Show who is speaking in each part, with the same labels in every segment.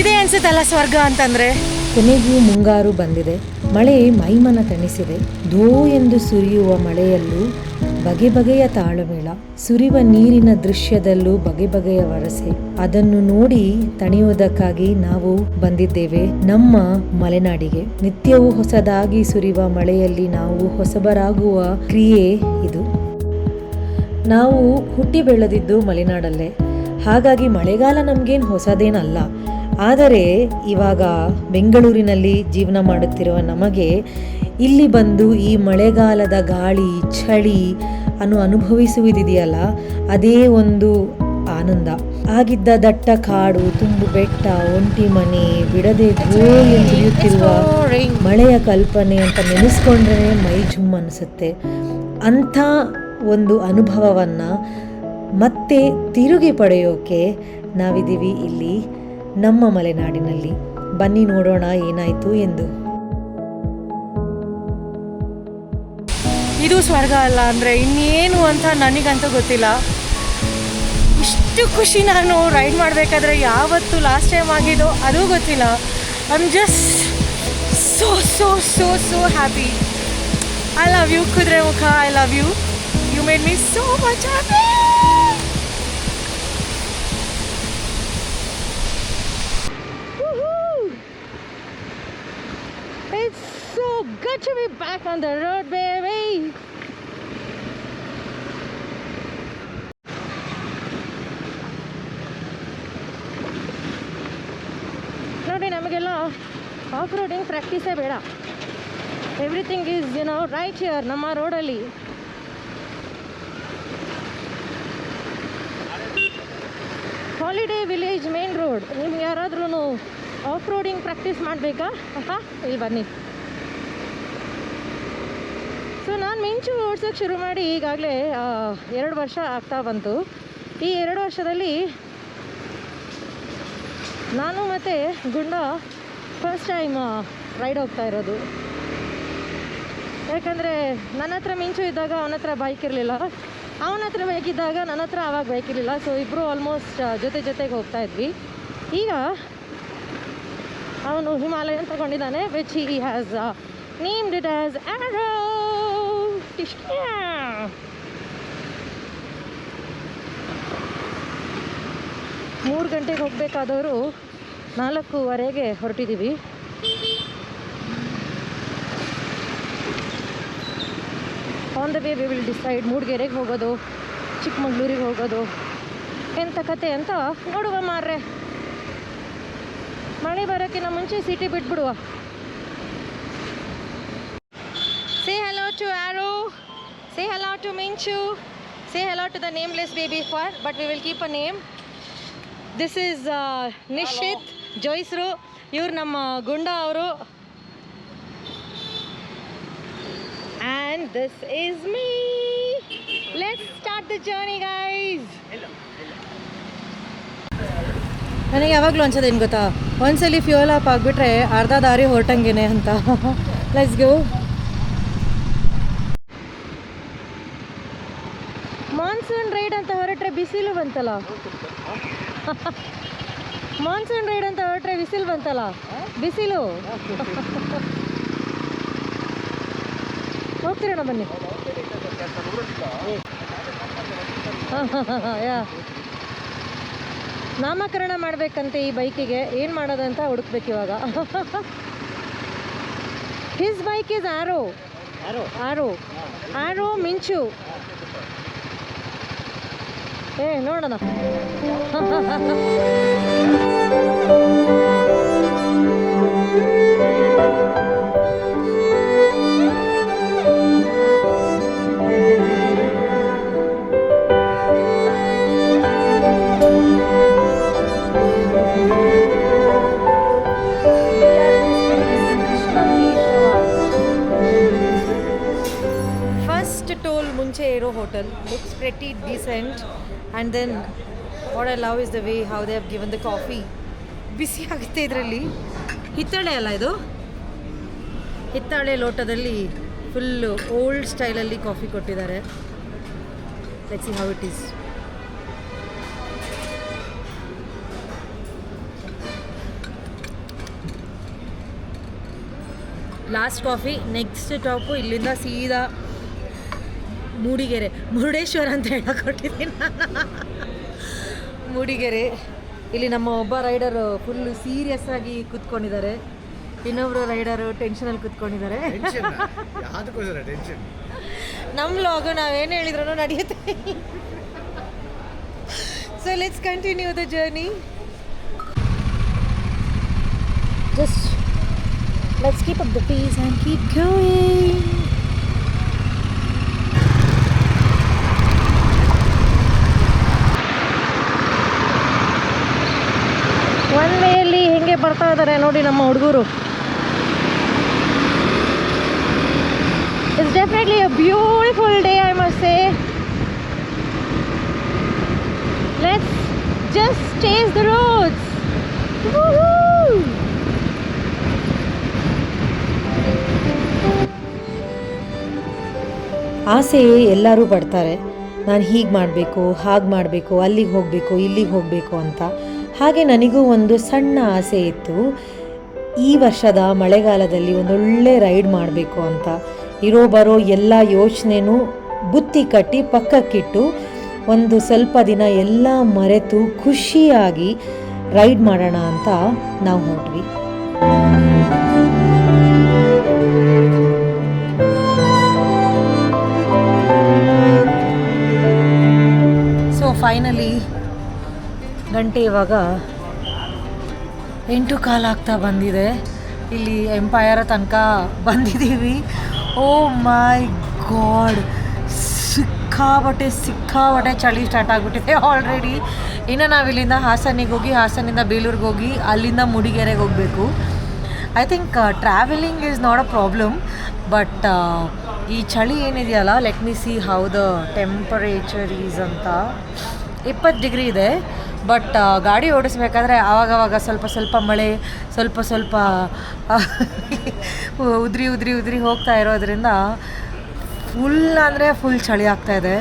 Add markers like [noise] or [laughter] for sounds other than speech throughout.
Speaker 1: ಇದೇ ಅನ್ಸುತ್ತಲ್ಲ ಸ್ವರ್ಗ ಅಂತಂದ್ರೆ?
Speaker 2: ಕೊನೆಗೂ ಮುಂಗಾರು ಬಂದಿದೆ. ಮಳೆ ಮೈಮನ ತಣಿಸಿದೆ. ಧೋ ಎಂದು ಸುರಿಯುವ ಮಳೆಯಲ್ಲೂ ಬಗೆ ಬಗೆಯ ತಾಳಮೇಳ, ಸುರಿವ ನೀರಿನ ದೃಶ್ಯದಲ್ಲೂ ಬಗೆ ಬಗೆಯ ವರಸೆ. ಅದನ್ನು ನೋಡಿ ತಣಿಯುವುದಕ್ಕಾಗಿ ನಾವು ಬಂದಿದ್ದೇವೆ. ನಮ್ಮ ಮಲೆನಾಡಿಗೆ ನಿತ್ಯವೂ ಹೊಸದಾಗಿ ಸುರಿಯುವ ಮಳೆಯಲ್ಲಿ ನಾವು ಹೊಸಬರಾಗುವ ಕ್ರಿಯೆ ಇದು. ನಾವು ಹುಟ್ಟಿ ಬೆಳೆದಿದ್ದು ಮಲೆನಾಡಲ್ಲೇ. ಹಾಗಾಗಿ ಮಳೆಗಾಲ ನಮಗೇನು ಹೊಸದೇನಲ್ಲ. ಆದರೆ ಇವಾಗ ಬೆಂಗಳೂರಿನಲ್ಲಿ ಜೀವನ ಮಾಡುತ್ತಿರುವ ನಮಗೆ ಇಲ್ಲಿ ಬಂದು ಈ ಮಳೆಗಾಲದ ಗಾಳಿ, ಚಳಿ ಅನ್ನು ಅನುಭವಿಸುವುದಿದೆಯಲ್ಲ, ಅದೇ ಒಂದು ಆನಂದ. ಆಗಿದ್ದ ದಟ್ಟ ಕಾಡು, ತುಂಬು ಬೆಟ್ಟ, ಒಂಟಿ ಮನೆ, ಬಿಡದೆ ಧೂಳಿಯುತ್ತಿರುವ ಮಳೆಯ ಕಲ್ಪನೆ ಅಂತ ನೆನೆಸ್ಕೊಂಡ್ರೆ ಮೈ ಜುಮ್ ಅನಿಸುತ್ತೆ. ಅಂಥ ಒಂದು ಅನುಭವವನ್ನು ಮತ್ತೆ ತಿರುಗಿ ಪಡೆಯೋಕೆ ನಾವಿದ್ದೀವಿ ಇಲ್ಲಿ. ನಮ್ಮ ಮಲೆನಾಡಿನಲ್ಲಿ. ಬನ್ನಿ ನೋಡೋಣ ಏನಾಯಿತು ಎಂದು.
Speaker 1: ಇದು ಸ್ವರ್ಗ ಅಲ್ಲ ಅಂದ್ರೆ ಇನ್ನೇನು ಅಂತ ನನಗಂತೂ ಗೊತ್ತಿಲ್ಲ. ಇಷ್ಟು ಖುಷಿ ನಾನು ರೈಡ್ ಮಾಡಬೇಕಾದ್ರೆ ಯಾವತ್ತು ಲಾಸ್ಟ್ ಟೈಮ್ ಆಗಿದೋ ಅದು ಗೊತ್ತಿಲ್ಲ. I am just so so so so happy I love you ಕುದುರೆ ಮುಖ I love you you made me so much happy on the road, baby. ನೋಡಿ ನಮಗೆಲ್ಲ ಆಫ್ ರೋಡಿಂಗ್ ಪ್ರಾಕ್ಟೀಸೇ ಬೇಡ. Everything is you know right here ನಮ್ಮ ರೋಡಲ್ಲಿ holiday village main road ನಿಮ್ಗೆ ಯಾರಾದ್ರೂ ಆಫ್ ರೋಡಿಂಗ್ ಪ್ರಾಕ್ಟೀಸ್ ಮಾಡಬೇಕಾ? ಹಾಂ ಇಲ್ಲಿ ಬನ್ನಿ. ನಾನು ಮಿಂಚು ಓಡ್ಸೋಕ್ಕೆ ಶುರು ಮಾಡಿ ಈಗಾಗಲೇ ಎರಡು ವರ್ಷ ಆಗ್ತಾ ಬಂತು. ಈ ಎರಡು ವರ್ಷದಲ್ಲಿ ನಾನು ಮತ್ತು ಗುಂಡ ಫಸ್ಟ್ ಟೈಮ್ ರೈಡ್ ಹೋಗ್ತಾ ಇರೋದು. ಯಾಕಂದರೆ ನನ್ನ ಹತ್ರ ಮಿಂಚು ಇದ್ದಾಗ ಅವನ ಹತ್ರ ಬೈಕ್ ಇರಲಿಲ್ಲ. ಅವನ ಹತ್ರ ಬೈಕ್ ಇದ್ದಾಗ ನನ್ನ ಹತ್ರ ಆವಾಗ ಬೈಕ್ ಇರಲಿಲ್ಲ. ಸೊ ಇಬ್ಬರು ಆಲ್ಮೋಸ್ಟ್ ಜೊತೆ ಜೊತೆಗೆ ಹೋಗ್ತಾ ಇದ್ವಿ. ಈಗ ಅವನು Himalayan ತಗೊಂಡಿದ್ದಾನೆ which he has named it Arrow ಮೂರು ಗಂಟೆಗೆ ಹೋಗಬೇಕಾದವರು ನಾಲ್ಕೂವರೆಗೆ ಹೊರಟಿದ್ದೀವಿ. On the way we will decide ಮೂಡಿಗೆರೆಗೆ ಹೋಗೋದು, ಚಿಕ್ಕಮಂಗ್ಳೂರಿಗೆ ಹೋಗೋದು. ಎಂಥ ಕತೆ ಅಂತ ನೋಡುವ ಮಾರ್ರೆ. ಮಳೆ ಬರೋಕ್ಕಿಂತ ಮುಂಚೆ city ಬಿಟ್ಬಿಡುವ. Say hello to Arrow say hello to Minchu hello hello to the nameless baby for but we will keep a name this is Nishit ಜೋಯ್ಸ್ರು ಇವ್ರು ನಮ್ಮ ಗುಂಡ ಅವರು. And this is me let start the journey guys ನನಗೆ ಯಾವಾಗಲೂ ಅನ್ಸೋದು ಏನು ಗೊತ್ತಾ? ಒಂದ್ಸಲಿ ಫ್ಯೂಲ್ ಅಪ್ ಆಗಿಬಿಟ್ರೆ ಅರ್ಧ ದಾರಿ ಹೊರಟಂಗೇನೆ ಅಂತ. [laughs] ಲೆಟ್ಸ್ ಗೋ ಮಾನ್ಸೂನ್ ರೈಡ್ ಅಂತ ಹೊರಟ್ರೆ ಬಿಸಿಲು ಬಂತಲ್ಲ? ಮಾನ್ಸೂನ್ ರೈಡ್ ಅಂತ ಹೊರಟ್ರೆ ಬಿಸಿಲು ಬಂತಲ್ಲ? ಬಿಸಿಲು? ಹೋಗ್ತೀರಣ್ಣ ಬನ್ನಿ. ಯಾ. ನಾಮಕರಣ ಮಾಡಬೇಕಂತೆ ಈ ಬೈಕಿಗೆ. ಏನು ಮಾಡೋದಂತ ಹುಡುಕ್ಬೇಕು ಇವಾಗ. His bike is Arrow Arrow Arrow Minchu ಏ ನೋಡೋಣ [laughs] Aero hotel. Looks pretty decent. And then what I love is the way how they have given the coffee. ಬಿಸಿ ಆಗುತ್ತೆ ಇದರಲ್ಲಿ ಹಿತ್ತಾಳೆ ಅಲ್ಲ ಇದು ಹಿತ್ತಾಳೆ ಲೋಟದಲ್ಲಿ ಫುಲ್ಲು ಓಲ್ಡ್ ಸ್ಟೈಲಲ್ಲಿ ಕಾಫಿ ಕೊಟ್ಟಿದ್ದಾರೆ let's see how it is
Speaker 2: last coffee next top ಇಲ್ಲಿಂದ ಸೀದಾ ಮೂಡಿಗೆರೆ. ಮುರುಡೇಶ್ವರ ಅಂತ ಹೇಳಕೊಟ್ಟಿದ್ದೀನಿ. ಮೂಡಿಗೆರೆ. ಇಲ್ಲಿ ನಮ್ಮ ಒಬ್ಬ ರೈಡರು ಫುಲ್ಲು ಸೀರಿಯಸ್ ಆಗಿ ಕೂತ್ಕೊಂಡಿದ್ದಾರೆ. ಇನ್ನೊಬ್ರು ರೈಡರು ಟೆನ್ಷನಲ್ಲಿ ಕೂತ್ಕೊಂಡಿದ್ದಾರೆ. ನಮ್ಮ ಲಾಗು ನಾವೇನು ಹೇಳಿದ್ರು ನಡೆಯುತ್ತೆ. So let's continue the journey just let's keep up the peace and keep going ಬರ್ತಾ ಇದ್ದಾರೆ ನೋಡಿ ನಮ್ಮ ಹುಡುಗರು. It's definitely a beautiful day I must say let's just chase the roads ಆಸೆಯೇ
Speaker 1: ಆಸೆ ಎಲ್ಲರೂ ಪಡ್ತಾರೆ. ನಾನು ಹೀಗೆ ಮಾಡಬೇಕು, ಹಾಗೆ ಮಾಡಬೇಕು, ಅಲ್ಲಿಗೆ ಹೋಗಬೇಕು, ಇಲ್ಲಿಗೆ ಹೋಗಬೇಕು ಅಂತ. ಹಾಗೆ ನನಗೂ ಒಂದು ಸಣ್ಣ ಆಸೆ ಇತ್ತು, ಈ ವರ್ಷದ ಮಳೆಗಾಲದಲ್ಲಿ ಒಂದೊಳ್ಳೆ ರೈಡ್ ಮಾಡಬೇಕು ಅಂತ. ಇರೋ ಬರೋ ಎಲ್ಲ ಯೋಚನೆನೂ ಬುತ್ತಿ ಕಟ್ಟಿ ಪಕ್ಕಕ್ಕಿಟ್ಟು ಒಂದು ಸ್ವಲ್ಪ ದಿನ ಎಲ್ಲ ಮರೆತು ಖುಷಿಯಾಗಿ ರೈಡ್ ಮಾಡೋಣ ಅಂತ ನಾವು ಹೊರಟ್ವಿ
Speaker 2: ಗಂಟೆ ಇವಾಗ ಎಂಟು ಕಾಲಾಗ್ತಾ ಆಗ್ತಾ ಬಂದಿದೆ. ಇಲ್ಲಿ ಎಂಪೈರ ತನಕ ಬಂದಿದ್ದೀವಿ. ಓ ಮೈ ಗಾಡ್ ಸಿಕ್ಕಾಬಟ್ಟೆ ಸಿಕ್ಕಾಬಟ್ಟೆ ಚಳಿ ಸ್ಟಾರ್ಟ್ ಆಗಿಬಿಟ್ಟಿದೆ ಆಲ್ರೆಡಿ ಇನ್ನು ನಾವು ಇಲ್ಲಿಂದ ಹಾಸನಿಗೆ ಹೋಗಿ, ಹಾಸನಿಂದ ಬೇಲೂರಿಗೆ ಹೋಗಿ, ಅಲ್ಲಿಂದ ಮುಡಿಗೆರೆಗೆ ಹೋಗಬೇಕು. I think travelling is not a problem but ಈ ಚಳಿ ಏನಿದೆಯಲ್ಲ let me see how the temperature is ಅಂತ. ಇಪ್ಪತ್ತು ಡಿಗ್ರಿ ಇದೆ. ಬಟ್ ಗಾಡಿ ಓಡಿಸ್ಬೇಕಾದ್ರೆ ಆವಾಗವಾಗ ಸ್ವಲ್ಪ ಸ್ವಲ್ಪ ಮಳೆ, ಸ್ವಲ್ಪ ಸ್ವಲ್ಪ [laughs] ಉದ್ರಿ ಉದ್ರಿ ಉದ್ರಿ ಹೋಗ್ತಾ ಇರೋದ್ರಿಂದ ಫುಲ್ ಅಂದರೆ ಫುಲ್ ಚಳಿ ಆಗ್ತಾ ಇದೆ.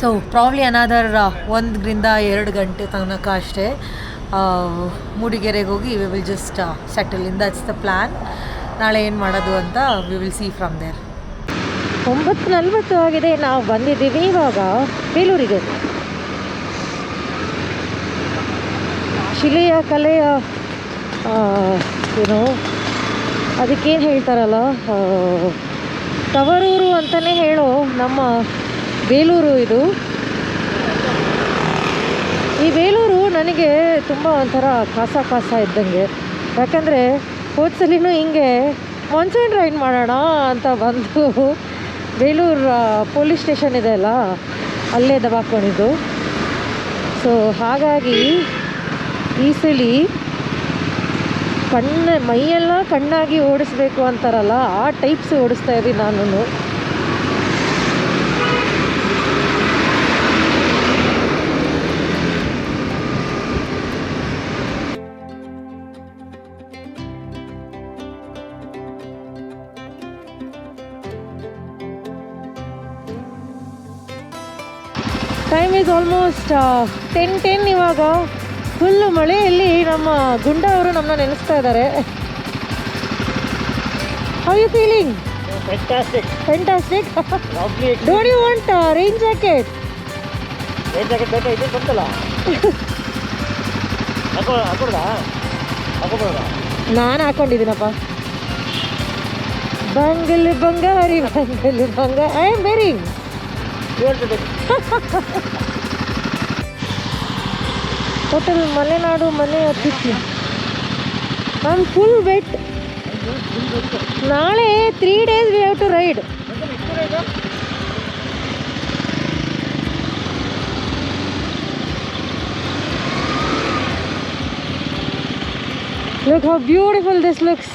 Speaker 2: ಸೊ ಪ್ರಾಬ್ಲಿ ಅನಾದರ್ ಒಂದರಿಂದ ಎರಡು ಗಂಟೆ ತನಕ ಅಷ್ಟೇ ಮೂಡಿಗೆರೆಗೆ ಹೋಗಿ we will just settle in that's the plan ನಾಳೆ ಏನು ಮಾಡೋದು ಅಂತ we will see from there
Speaker 1: ಒಂಬತ್ತು ನಲ್ವತ್ತು ಆಗಿದೆ. ನಾವು ಬಂದಿದ್ದೀವಿ ಇವಾಗ ಬೇಲೂರಿಗೆ. ಶಿಲೆಯ ಕಲೆಯ ಏನು ಅದಕ್ಕೇನು ಹೇಳ್ತಾರಲ್ಲ ತವರೂರು ಅಂತಲೇ ಹೇಳೋ ನಮ್ಮ ಬೇಲೂರು ಇದು. ಈ ಬೇಲೂರು ನನಗೆ ತುಂಬ ಒಂಥರ ಕಾಸ ಕಾಸ ಇದ್ದಂಗೆ. ಯಾಕಂದರೆ ಹೋದ್ಸಲಿನೂ ಹಿಂಗೆ ಮಾನ್ಸೂನ್ ರೈಡ್ ಮಾಡೋಣ ಅಂತ ಬಂದು ಬೇಲೂರು ಪೊಲೀಸ್ ಸ್ಟೇಷನ್ ಇದೆ ಅಲ್ಲ, ಅಲ್ಲೇ ದಬಾಕೊಂಡಿದ್ದು ಸೊ ಹಾಗಾಗಿ ಈ ಸಲಿ ಕಣ್ಣು, ಮೈಯೆಲ್ಲ ಕಣ್ಣಾಗಿ ಓಡಿಸ್ಬೇಕು ಅಂತಾರಲ್ಲ, ಆ ಟೈಪ್ಸ್ ಓಡಿಸ್ತಾ ಇದ್ದೀನಿ ನಾನು time is almost ten ten ಇವಾಗ. ಫುಲ್ಲು ಮಳೆಯಲ್ಲಿ ನಮ್ಮ ಗುಂಡ ಅವರು ನಮ್ಮನ್ನ ನೆನೆಸ್ತಾ ಇದ್ದಾರೆ. How you feeling
Speaker 3: fantastic
Speaker 1: fantastic
Speaker 3: lovely
Speaker 1: don't you want rain jacket
Speaker 3: ಏನ್ ಜಾಕೆಟ್ ಬೇಕಾ? ಇದೆ ಬಂತಲ್ಲ ಹಾಕೋ ಹಾಕೊಡ್ದಾ ಹಾಕೋಬೋದ?
Speaker 1: ನಾನು ಹಾಕೊಂಡಿದ್ದೀನಪ್ಪ. ಬಂಗಲ್ ಬಂಗಾರಿ ಬಂಗಲ್ ಬಂಗ I am wearing hotel Malenadu ಮನೆ ಅತಿಥಿ ಮ್ಯಾಮ್ ಫುಲ್ ವೆಟ್ ನಾಳೆ three days we have to ride Look how beautiful this looks.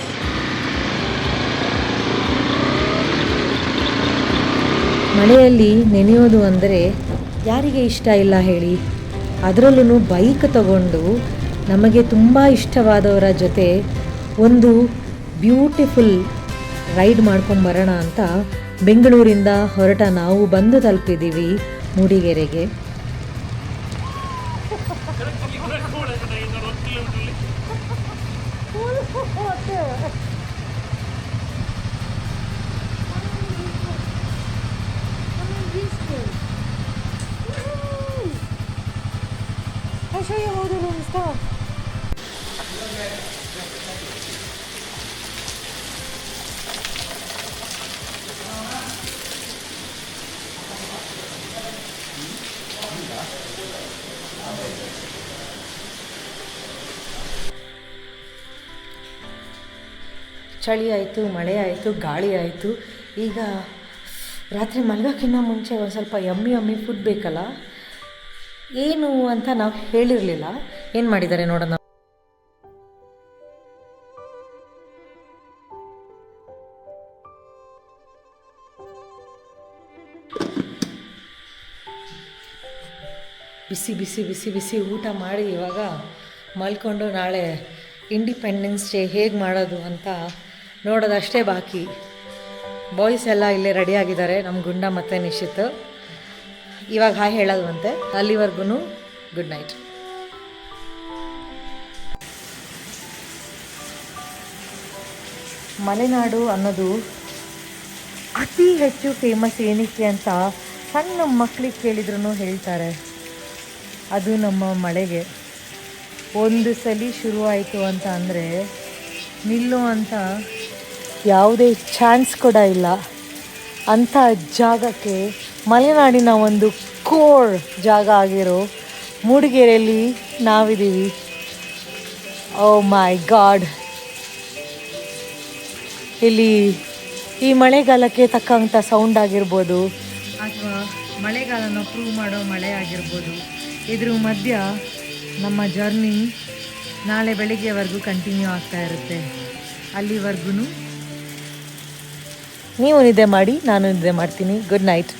Speaker 1: ಮಳೆಯಲ್ಲಿ ನೆನೆಯೋದು ಅಂದರೆ ಯಾರಿಗೆ ಇಷ್ಟ ಇಲ್ಲ ಹೇಳಿ? ಅದರಲ್ಲೂ ಬೈಕ್ ತಗೊಂಡು ನಮಗೆ ತುಂಬ ಇಷ್ಟವಾದವರ ಜೊತೆ ಒಂದು ಬ್ಯೂಟಿಫುಲ್ ರೈಡ್ ಮಾಡ್ಕೊಂಡು ಬರೋಣ ಅಂತ ಬೆಂಗಳೂರಿಂದ ಹೊರಟ ನಾವು ಬಂದು ತಲುಪಿದ್ದೀವಿ ಮೂಡಿಗೆರೆಗೆ Thank you. I show you how the room stuff.
Speaker 2: ಚಳಿ ಆಯಿತು ಮಳೆ ಆಯಿತು ಗಾಳಿ ಆಯಿತು ಈಗ ರಾತ್ರಿ ಮಲಗೋಕ್ಕಿಂತ ಮುಂಚೆ ಒಂದು ಸ್ವಲ್ಪ ಯಮ್ಮಿ ಯಮ್ಮಿ ಫುಡ್ ಬೇಕಲ್ಲ ಏನು ಅಂತ ನಾವು ಹೇಳಿರಲಿಲ್ಲ. ಏನು ಮಾಡಿದ್ದಾರೆ ನೋಡೋಣ. ಬಿಸಿ ಬಿಸಿ ಬಿಸಿ ಬಿಸಿ ಊಟ ಮಾಡಿ ಇವಾಗ ಮಲ್ಕೊಂಡು ನಾಳೆ ಇಂಡಿಪೆಂಡೆನ್ಸ್ ಡೇ ಹೇಗೆ ಮಾಡೋದು ಅಂತ ನೋಡೋದಷ್ಟೇ ಬಾಕಿ. ಬಾಯ್ಸ್ ಎಲ್ಲ ಇಲ್ಲೇ ರೆಡಿಯಾಗಿದ್ದಾರೆ ನಮ್ಮ ಗುಂಡ ಮತ್ತು ನಿಶಿತ್. ಇವಾಗ ಹಾಯ್ ಹೇಳೋದು ಅಲ್ಲಿವರೆಗೂ ಗುಡ್ ನೈಟ್ ಮಲೆನಾಡು ಅನ್ನೋದು ಅತಿ ಹೆಚ್ಚು ಫೇಮಸ್ ಏನಕ್ಕೆ ಅಂತ ಸಣ್ಣ ಮಕ್ಕಳಿಗೆ ಕೇಳಿದ್ರು ಹೇಳ್ತಾರೆ. ಅದು ನಮ್ಮ ಮಳೆಗೆ. ಒಂದು ಸಲ ಶುರುವಾಯಿತು ಅಂತ ಅಂದರೆ ನಿಲ್ಲೋ ಅಂತ ಯಾವುದೇ ಚಾನ್ಸ್ ಕೂಡ ಇಲ್ಲ. ಅಂಥ ಜಾಗಕ್ಕೆ ಮಲೆನಾಡಿನ ಒಂದು ಕೋರ್ ಜಾಗ ಆಗಿರೋ ಮೂಡಿಗೆರೆಯಲ್ಲಿ ನಾವಿದ್ದೀವಿ. ಓ ಮೈ ಗಾಡ್ ಇಲ್ಲಿ ಈ ಮಳೆಗಾಲಕ್ಕೆ ತಕ್ಕಂಥ ಸೌಂಡ್ ಆಗಿರ್ಬೋದು ಅಥವಾ ಮಳೆಗಾಲನ ಪ್ರೂವ್ ಮಾಡೋ ಮಳೆ ಆಗಿರ್ಬೋದು. ಇದ್ರ ಮಧ್ಯ ನಮ್ಮ ಜರ್ನಿ ನಾಳೆ ಬೆಳಿಗ್ಗೆವರೆಗೂ ಕಂಟಿನ್ಯೂ ಆಗ್ತಾ ಇರುತ್ತೆ. ಅಲ್ಲಿವರೆಗೂ ನೀವು ನಿದ್ದೆ ಮಾಡಿ ನಾನು ನಿದ್ದೆ ಮಾಡ್ತೀನಿ. Good night